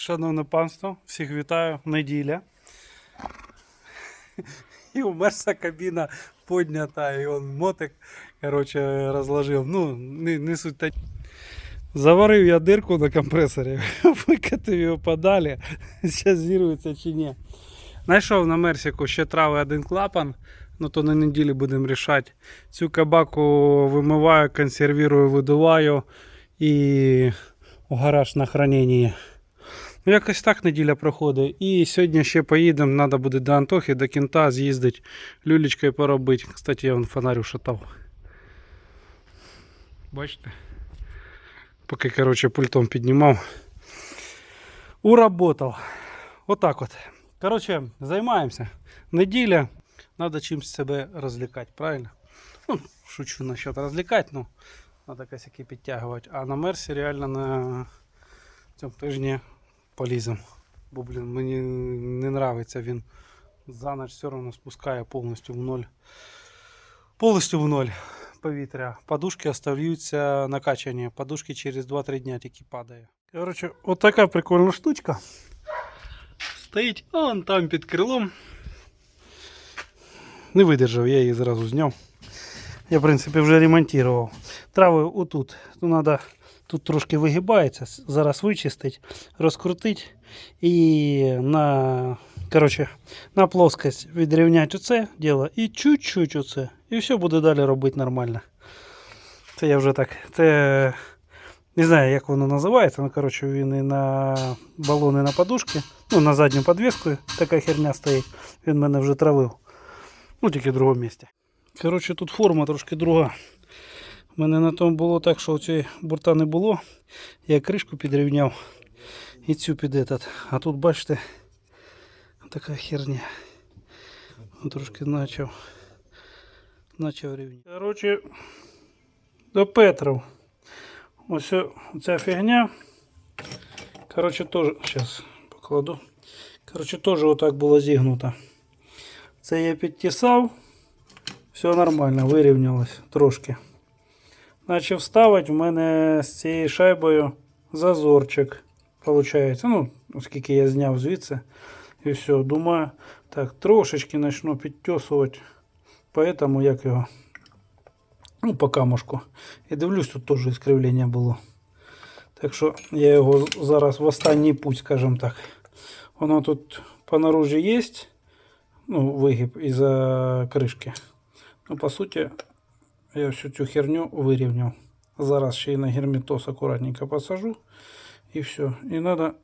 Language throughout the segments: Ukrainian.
Шановне панство, всіх вітаю. Неділя. І у Мерса кабіна поднята, і он мотик короче, розложив. Ну, не, не суть та. Заварив я дирку на компресорі, викатив його подалі. Зараз зірветься чи ні. Знайшов на Мерсіку ще трави один клапан. Ну то на неділі будемо рішати. Цю кабаку вимиваю, консервірую, видуваю і в гараж на хранення. Ну, якось так неділя проходить. І сьогодні ще поїдемо, треба буде до Антохи, до кінта з'їздити, люлечкою поробити. Кстати, я вон фонарь ушатав. Бачите? Поки, короче, пультом піднімав. Уработав. Отак от. Короче, займаємося. Неділя. Надо чимось себе розлікати, правильно? Ну, шучу насчет розлікати, ну, треба косяки підтягувати. А на Мерсі реально на цьому тижні полізем. Бо, блін, мені не нравиться він за ніч все одно спускає повністю в ноль. Повністю в ноль повітря. Подушки остаються накачані. Подушки через 2-3 дня тільки падає. Коротше, отака прикольна штучка. Стоїть он там під крилом. Не видержав, я її зразу зняв. Я, в принципі, вже ремонтував. Трави отут. Тут треба тут трошки вигибається. Зараз вичистить, розкрутити і на, коротше, на плоскость відрівняти оце діло і чуть-чуть оце. І все буде далі робити нормально. Це я вже так. Це не знаю, як воно називається. Ну, коротше, він і на балони на подушки. Ну, на задню підвіску така херня стоїть. Він мене вже травив. Ну, тільки в другому місці. Коротше, тут форма трошки друга. У мене на тому було так, що цієї борта не було. Я кришку підрівняв і цю під этот. А тут, бачите, така херня. Трошки почав. Почав рівняти. Коротше, до Петров. Ось ця фігня. Коротше, теж. Зараз покладу. Коротше, теж отак було зігнуто. Це я підтісав. Все нормально, вирівнялось трошки. Начав ставити, в мене з цією шайбою зазорчик. Получається. Ну, оскільки я зняв звідси. І все. Думаю, так, трошечки почну підтісувати. Поэтому як його. Ну, по камушку. І дивлюсь, тут теж іскривлення було. Так що я його зараз в останній путь, скажімо так. Воно тут по наружі є. Ну, вигиб із-за кришки. Ну, по суті, я всю цю херню вирівняв. Зараз ще й на герметоз акуратненько посажу. І все. І треба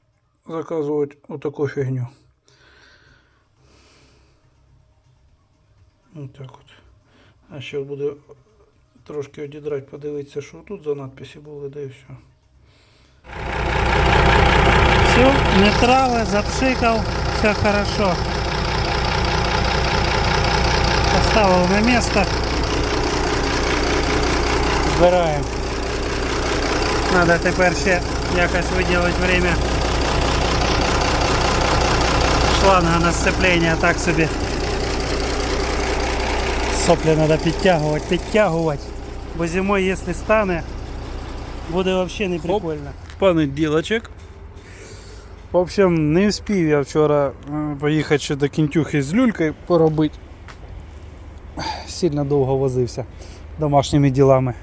заказувати отаку фігню. Ось так от. А ще буде трошки одідрати, подивитися, що тут за надписи були, да і все. Все, не трави, запшикав, все хорошо. Поставив на місце. Збираємо. Надо тепер ще якось виділити время. Шланга на сцеплення так собі. Соплі треба підтягувати, підтягувати. Бо зимою, якщо стане, буде взагалі не прикольно. Понеділочок. В общем, не встиг я вчора е, поїхати ще до кінтюхи з люлькою поробити. Сильно довго возився домашніми ділами.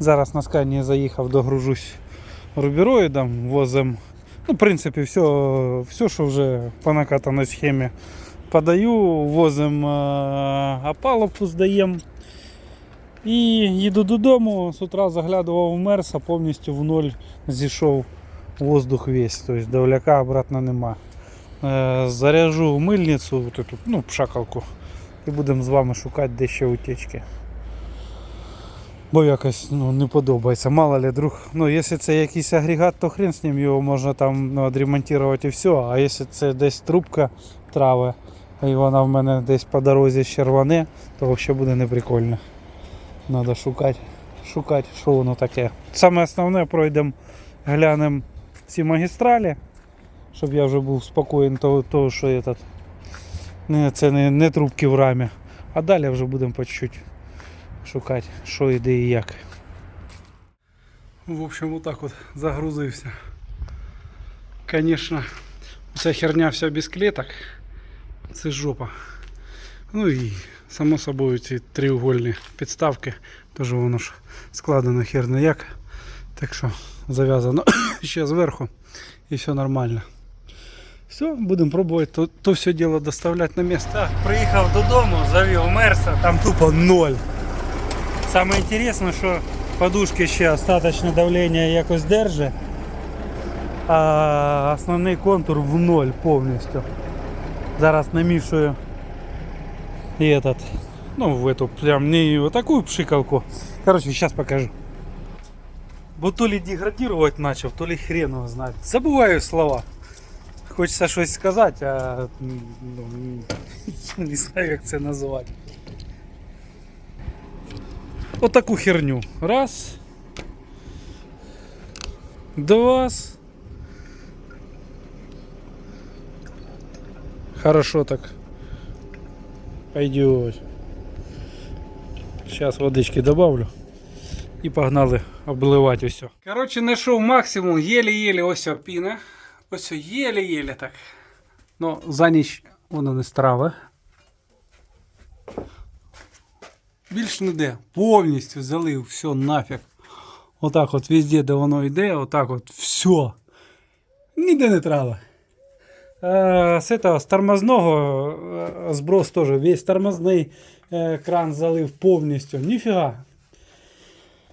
Зараз на скані заїхав, догружусь рубероїдом, возим. Ну, в принципі, все, все що вже по накатаній схемі подаю, возим е, опалубку здаємо. І їду додому, з утра заглядував в Мерса, повністю в ноль зійшов воздух весь, тобто давляка обратно нема. Е, заряжу в мильницю, ну, пшакалку, і будемо з вами шукати де ще утечки. Бо якось ну, не подобається. Мало ли друг. Ну, якщо це якийсь агрегат, то хрен з ним його можна там ну, відремонтувати і все. А якщо це десь трубка трави, і вона в мене десь по дорозі червоне, то взагалі буде неприкольно. Треба шукати, шукати, що воно таке. Саме основне пройдемо, глянемо ці магістралі, щоб я вже був спокоєн того, того що этот, не, це не, не трубки в рамі. А далі вже будемо по чуть-чуть шукати, що і де і як. В общем, отак от загрузився. Конечно, ця херня вся без клеток. Це жопа. Ну і само собою ці треугольні підставки. Теж воно ж складено хер не як. Так що зав'язано ще зверху і все нормально. Все, будемо пробувати то, то все діло доставляти на місце. Так, приїхав додому, завів Мерса, там тупо ноль. Саме інтересне, що подушки ще остаточне давлення якось держить, а основний контур в ноль повністю. Зараз намішую и этот, ну в эту прям не вот такую пшикалку. Короче, сейчас покажу. Бо то ли деградировать начал, то ли хрен его знает. Забываю слова. Хочеться щось сказати, а м, ну, м, я не знаю, як це назвати. Отаку херню. Раз. Два. Хорошо так. Пойдет. Сейчас водички добавлю. І погнали обливати все. Коротше, знайшов максимум, єлі-єлі ось піна. Ось єлі-єлі так. Ну, за ніч воно не страве. Більш не. Повністю залив все нафіг. Отак от везде, де воно йде, отак от все. Ніде не трава. Е, З этого, тормозного е, зброс теж. Весь тормозний е, кран залив повністю. Ніфіга.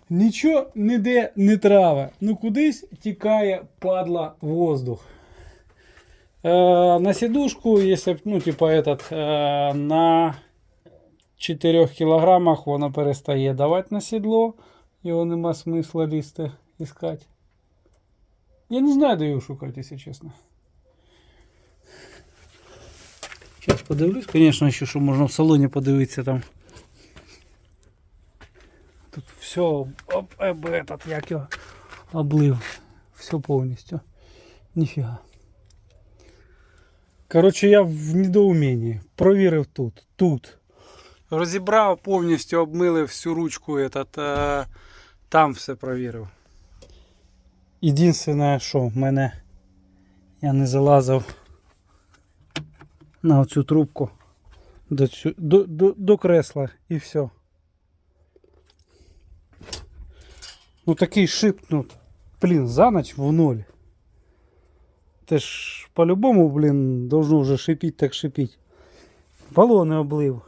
Нічого ніде не трава. Ну кудись тікає падла воздух. Е, на сідушку, якщо ну, типа этот, е, на 4 кілограмах воно перестає давати на сідло. Його нема смисла лізти іскати. Я не знаю, де його шукати, якщо чесно. Зараз подивлюсь, звісно, ще що можна в салоні подивитися там. Тут все об, об этот, як його облив. Все повністю. Ніфіга. Коротше, я в недоуменні. Провірив тут. Тут. Розібрав повністю, обмилив всю ручку. Этот, е, там все провірив. Єдине, що в мене я не залазив на оцю трубку до, цю, до, до, до кресла і все. Ну такий шип, ну, блін, за ніч в ноль. Це ж по-любому, блін, должно вже шипіть, так шипіть. Балони облив.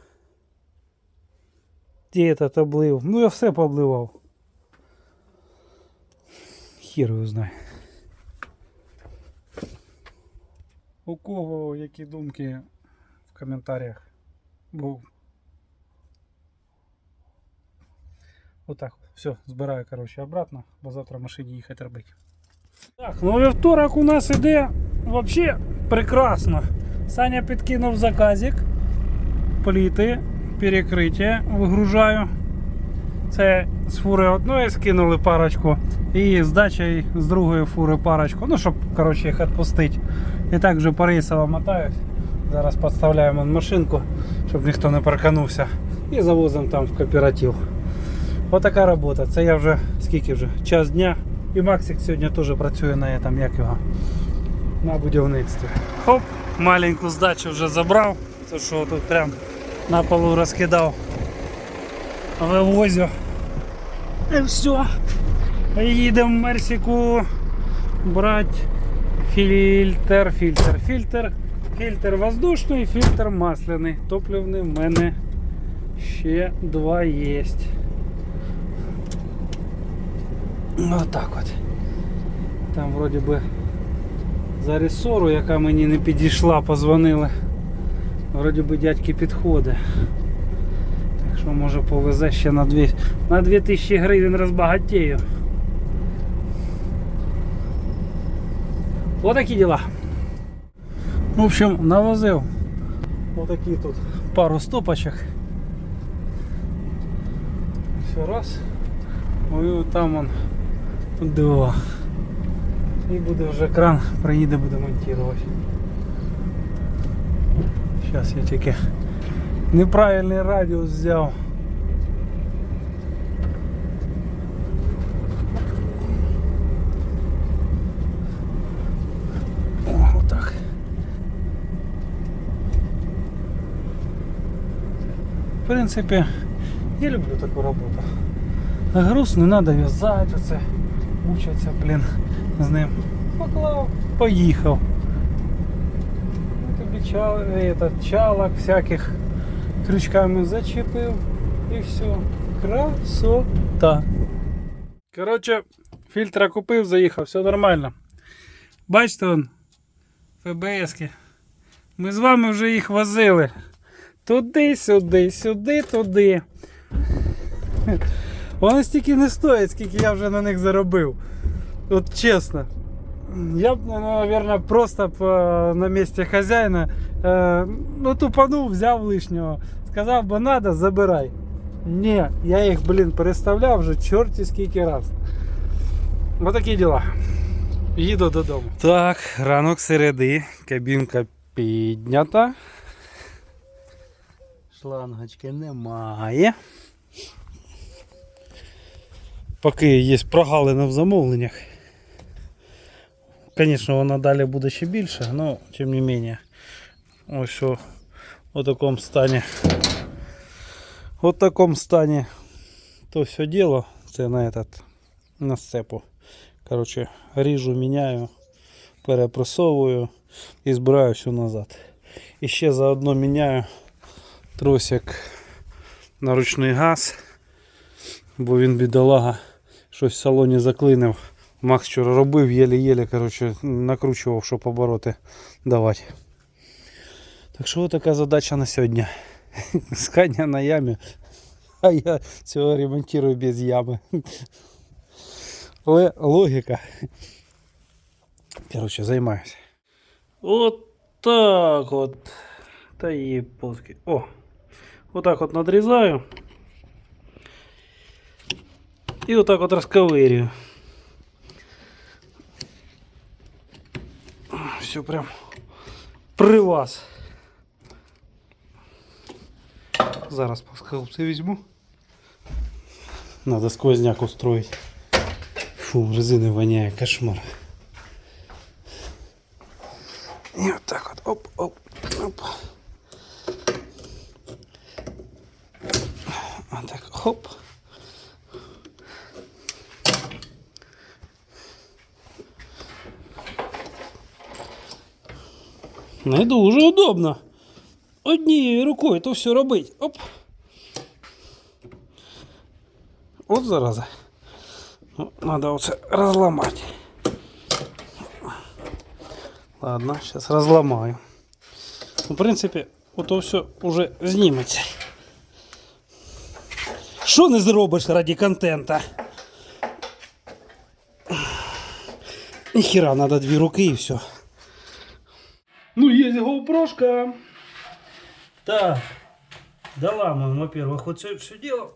Де этот облив? Ну я все пообливав. Хір його знає. У кого які думки в коментарях? Бо Отак. от. Все, збираю коротше, обратно, бо завтра в машині їхати робити. Так, ну вівторок у нас іде взагалі прекрасно. Саня підкинув заказик. Пліти, перекриття вигружаю. Це з фури одної скинули парочку і з дачі з другої фури парочку. Ну, щоб коротше, їх відпустити. І так вже по рейсово мотають. Зараз підставляємо машинку, щоб ніхто не парканувся. І завозимо там в кооператив. Отака робота. Це я вже скільки вже? Час дня. І Максик сьогодні теж працює на этом, як його, на будівництві. Хоп, маленьку здачу вже забрав. То що тут прям на полу розкидав. Вивозю. І все. Їдемо в Мерсіку брати фільтр, фільтр, фільтр, фільтр воздушний, фільтр масляний. Топливний в мене ще два є. Отак от. Там вроді би за ресору, яка мені не підійшла, позвонили. Вроді би дядьки підходить. Так що може повезе ще на 2, на 2000 гривень розбагатію. Отакі діла. В общем, навозив отакі тут пару стопочок. Все раз. Ну і там он два. І буде вже кран, приїде, буде монтувати. Сейчас я тільки неправильний радіус взяв. В принципі, я люблю такую работу. Груз не треба в'язати, оце, мучаться, блін, з ним. Поклав, поїхав. Чал, этот, чалок всяких крючками зачепив і все. Красота. Коротше, фільтра купив, заїхав, все нормально. Бачите он, ФБСки. Ми з вами вже їх возили. Туди, сюди, сюди, туди. Вони стільки не стоять, скільки я вже на них заробив. От чесно. Я б, мабуть, просто б е, на місці хазяїна е, ну, тупанув, взяв лишнього. Сказав, бо треба, забирай. Ні, я їх, блін, переставляв вже чорті скільки раз. Ось такі діла. Їду додому. Так, ранок середи, кабінка піднята. Шлангочки немає. Поки є прогалина в замовленнях. Звісно, вона далі буде ще більше, але тим не менше. Ось у такому стані. В такому стані то все діло. Це на этот на сцепу. Коротше, ріжу, міняю, перепресовую і збираю все назад. І ще заодно міняю тросик на ручний газ, бо він бідолага щось в салоні заклинив. Макс вчора робив, єле-єле, коротше, накручував, щоб обороти давати. Так що така задача на сьогодні. Скання на ямі, а я цього ремонтую без ями. Але логіка. Коротше, займаюся. От так от. Та є полки. О! Отак от надрізаю. І отак от розковирюю. Все прям при вас. Зараз плоскогубці візьму. Надо сквозняк устроить. Фу, резини воняє, кошмар. І от так от. Оп, оп, оп. Отак, хоп. Не дуже удобно. Однією рукою то все робить. Оп. От зараза. Ну, Надо оце розламати. Ладно, розламаю. Ну, В принципі, ото все уже зніметься. Що не зробиш раді контента? Ніхіра, надо дві руки і все. Ну, є гоупрошка. Так. Доламываем, во-первых, вот все, все дело.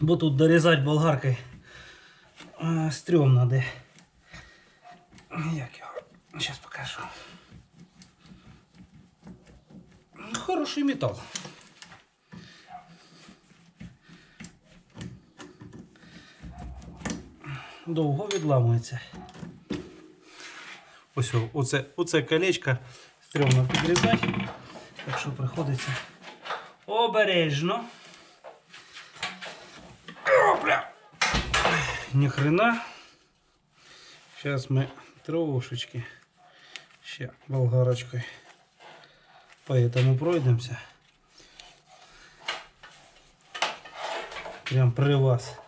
Бо тут дорезать болгаркой э, стрём надо. Як його? Сейчас покажу. Ну, Хороший металл. Довго відламується. Ось оце, оце колечко стрьомно підрізати. Так що приходиться обережно. Опля! Ні хрена. Зараз ми трошечки ще болгарочкою по этому пройдемося. Прям при вас.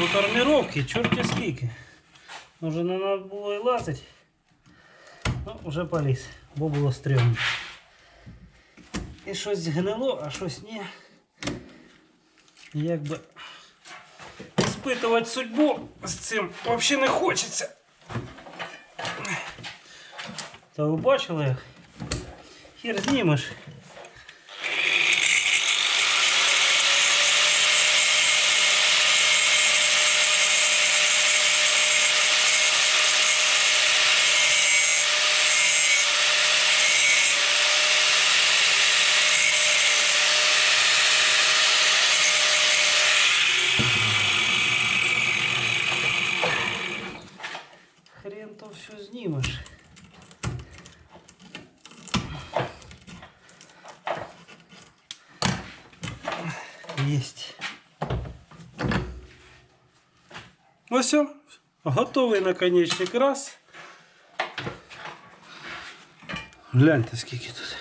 тут арміровки, чорті скільки. Може не треба було і лазити. Ну, вже поліз, бо було стрьомно. І щось згнило, а щось ні. Якби з испытывать судьбу з цим взагалі не хочеться. Та ви бачили як? Хер знімеш. Знімеш. Есть. Ну все, готовий наконечник раз. Гляньте, скільки тут.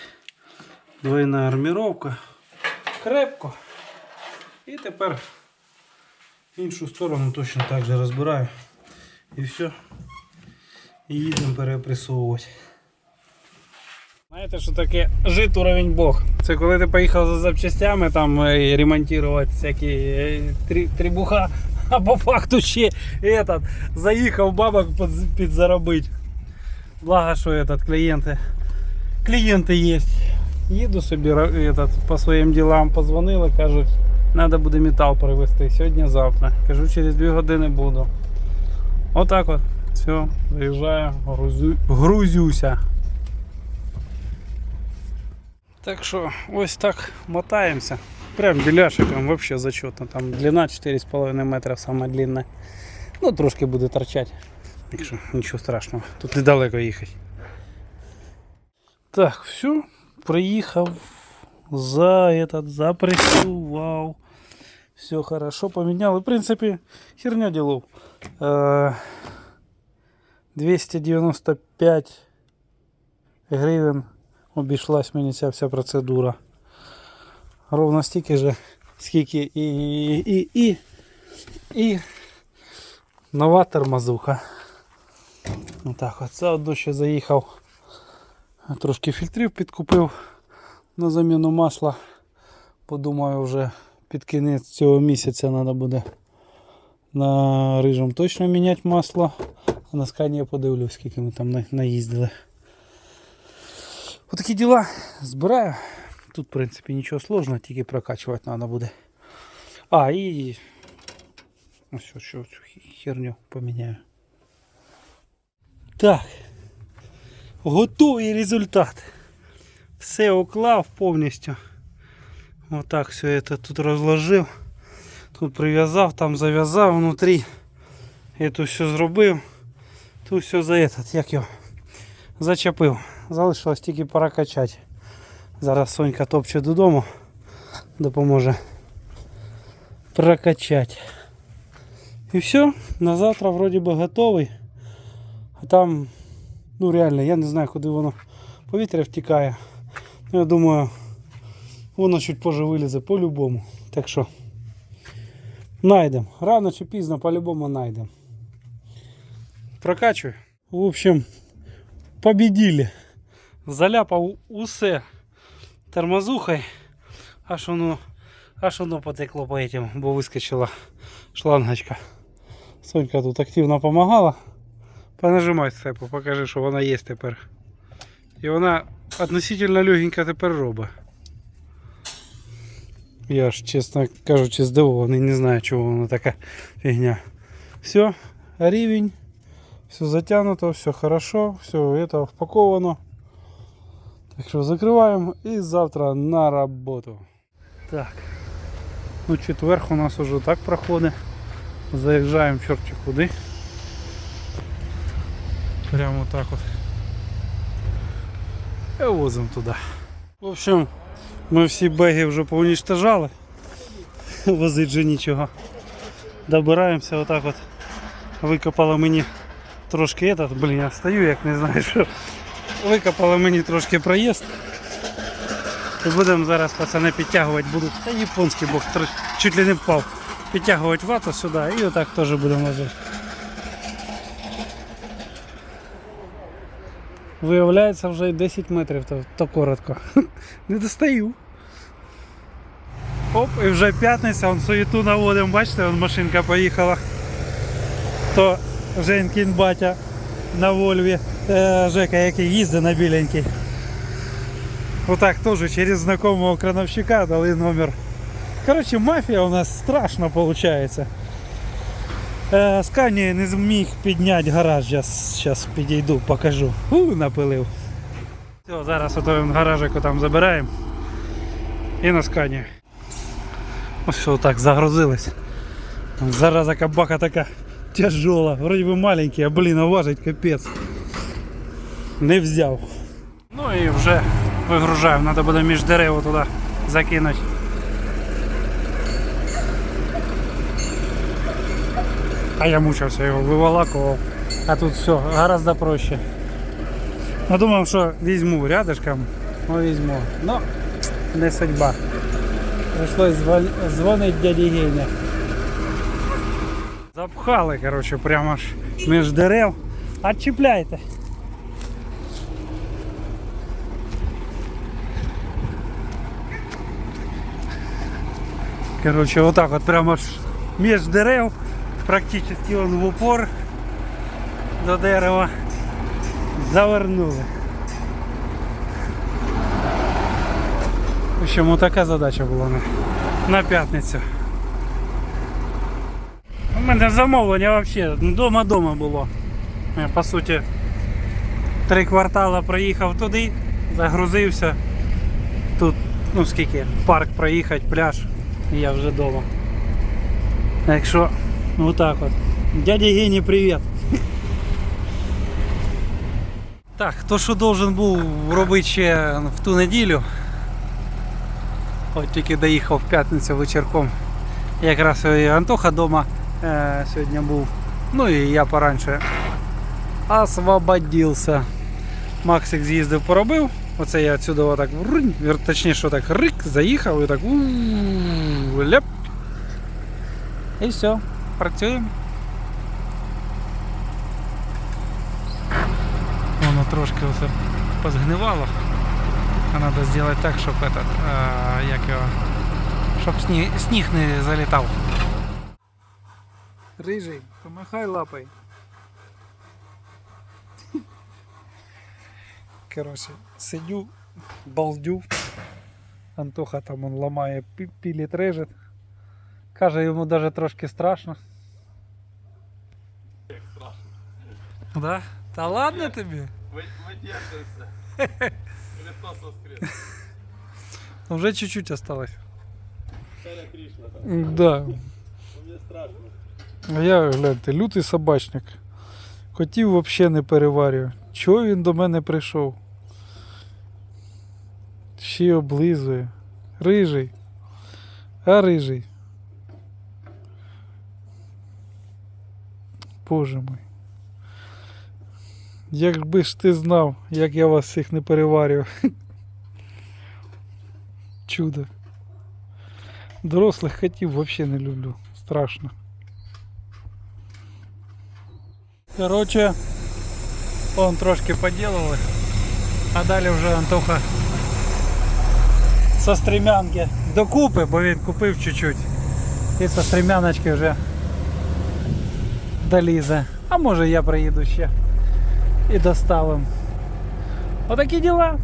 Двойна арміровка. Крепко. І тепер іншу сторону точно так же розбираю. І все І їдемо перепресовувати. Знаєте, що таке жит уровень Бог? Це коли ти поїхав за запчастями там е, ремонтувати всякі е, трі- трібуха, а по факту ще этот, заїхав бабок під- підзаробити. Благо, що этот, клієнти, клієнти є. Їду собі ра- этот, по своїм ділам, позвонили, кажуть, треба буде метал привезти сьогодні-завтра. Кажу, через 2 години буду. Отак от. Все, заїжджаю, грузю, грузюся. Так що ось так мотаємося. Прям біляшиком вообще зачетно. Там длина 4,5 метра сама длинна. Ну трошки буде торчати. Так що нічого страшного. Тут недалеко їхати. Так, все. Приїхав. За этот, запресував. Все хорошо, поміняли. В принципі, херня ділов. Е, 295 гривень обійшлась мені ця вся процедура. Ровно стільки же, скільки і, і, і, і нова тормозуха. Отак от. Заодно ще заїхав. Трошки фільтрів підкупив на заміну масла. Подумаю, вже під кінець цього місяця треба буде на рижам точно міняти масло. А на скані я подивлюсь, скільки ми там на- наїздили. Отакі діла збираю. Тут, в принципі, нічого сложного, тільки прокачувати треба буде. А, і. Ось що, що цю херню поміняю. Так. Готовий результат. Все уклав повністю. Отак все це тут розложив. Тут прив'язав, там зав'язав внутрі. Это все зробив. Тут все за этот, як його зачепив. Залишилось тільки прокачати. Зараз Сонька топче додому, допоможе прокачати. І все, на завтра вроді би готовий. А там, ну реально, я не знаю, куди воно повітря втікає. Ну, Я думаю, воно чуть позже вилізе по-любому. Так що найдемо. Рано чи пізно по-любому найдемо. Прокачую. В общем, победили. Заляпав усе тормозухой. Аж воно, аж воно потекло по этим, бо вискочила шлангочка. Сонька тут активно допомагала. Понажимай цепу, покажи, що вона є тепер. І вона относительно легенько тепер робить. Я ж, чесно кажучи, здивований, не знаю, чого вона така фігня. Все, рівень. Все затянуто, все хорошо, все это впаковано. Так що закриваємо і завтра на роботу. Так. Ну четверг у нас уже так проходить. Заїжджаємо чорті куди. Прямо так от. І возимо туди. В общем, ми всі беги вже поунічтожали. Возить вже нічого. Добираємося отак от. Викопало мені трошки этот, блін, я стою, як не знаю, що. Викопало мені трошки проїзд. Будемо зараз пацани підтягувати будуть. Та японський бог тр- чуть ли не впав. Підтягувати вату сюди і отак теж будемо ложити. Виявляється вже 10 метрів, то, то коротко. Не достаю. Оп, і вже п'ятниця, он суєту наводимо, бачите, вон машинка поїхала. То Женькін батя на Вольві, е, Жека, який їздить на біленький. Отак теж через знакомого крановщика дали номер. Коротше, мафія у нас страшно виходить. Е, Скані не зміг підняти гараж, зараз підійду, покажу. У, напилив. Все, зараз ото гаражику там забираємо. І на скані. Ось що так загрузились. Зараза кабака така тяжола. Вроді би маленький, а блін, а важить капець. Не взяв. Ну і вже вигружаємо. Треба буде між дерев туди закинути. А я мучився його, виволакував. А тут все гораздо проще. Ну, думав, що візьму рядышком, ну візьму. Ну, не судьба. Прийшлось звон- дзвонити дяді Геня. Запхали, коротше, прямо ж між дерев. Отчіпляйте. Коротше, отак от прямо ж між дерев, практично он в упор до дерева завернули. В общем, вот така задача була на, на п'ятницю. Мене замовлення взагалі дома-дома було. Я, по суті, три квартали проїхав туди, загрузився. Тут, ну скільки, парк проїхати, пляж, і я вже вдома. Так що, ну так от. Дяді Гені, привіт. Так, то, що должен був робити ще в ту неділю. От тільки доїхав в п'ятницю вечірком. Якраз і Антоха вдома е, сьогодні був. Ну і я поранше освободився. Максик з'їздив, поробив. Оце я врунь, вір- точніше так рик, заїхав і так у ляп. І все, працюємо. Воно трошки оце позгнивало. А треба зробити так, щоб этот, а, як його, щоб сніг, сніг не залітав. Рижий, помахай лапой. Короче, сидю, балдю. Антоха там он ламає, пі- пілить, режет. Каже, йому даже трошки страшно. Да? Та ладно тобі? Вы, вы держите. Христос воскрес. Уже чуть-чуть осталось. Харе Кришна. Да. Мне страшно. А я, гляньте, лютий собачник. Котів взагалі не переварюю. Чого він до мене прийшов? Ще облизує. Рижий. А рижий. Боже мой. Якби ж ти знав, як я вас всіх не переварюю. Чудо. Дорослих котів взагалі не люблю. Страшно. Короче, он трошки поділили, а далі вже Антоха со стремянки докупи, бо він купив чуть-чуть. І со стремяночки вже долізе. А може я приїду ще і доставим. Отакі діла.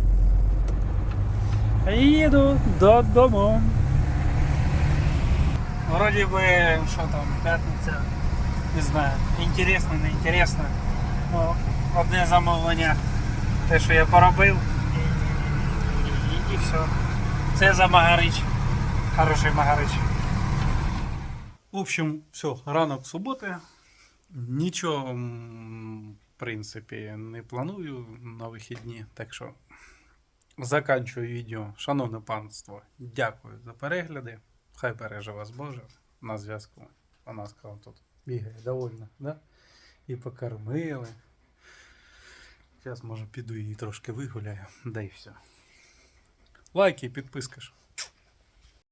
Їду додому. Вроді би, що там, п'ятниця Не знаю, інтересно, не інтересно. Ну, одне замовлення, те, що я поробив, і, і, і, і все. Це за Магарич. Хороший Магарич. В общем, все, ранок суботи. Нічого, в принципі, не планую на вихідні, так що заканчую відео. Шановне панство, дякую за перегляди. Хай береже вас Боже на зв'язку. У нас тут бігає довольно, да? І покормили. Зараз може піду її трошки вигуляю, да і все. Лайки і підписка ж.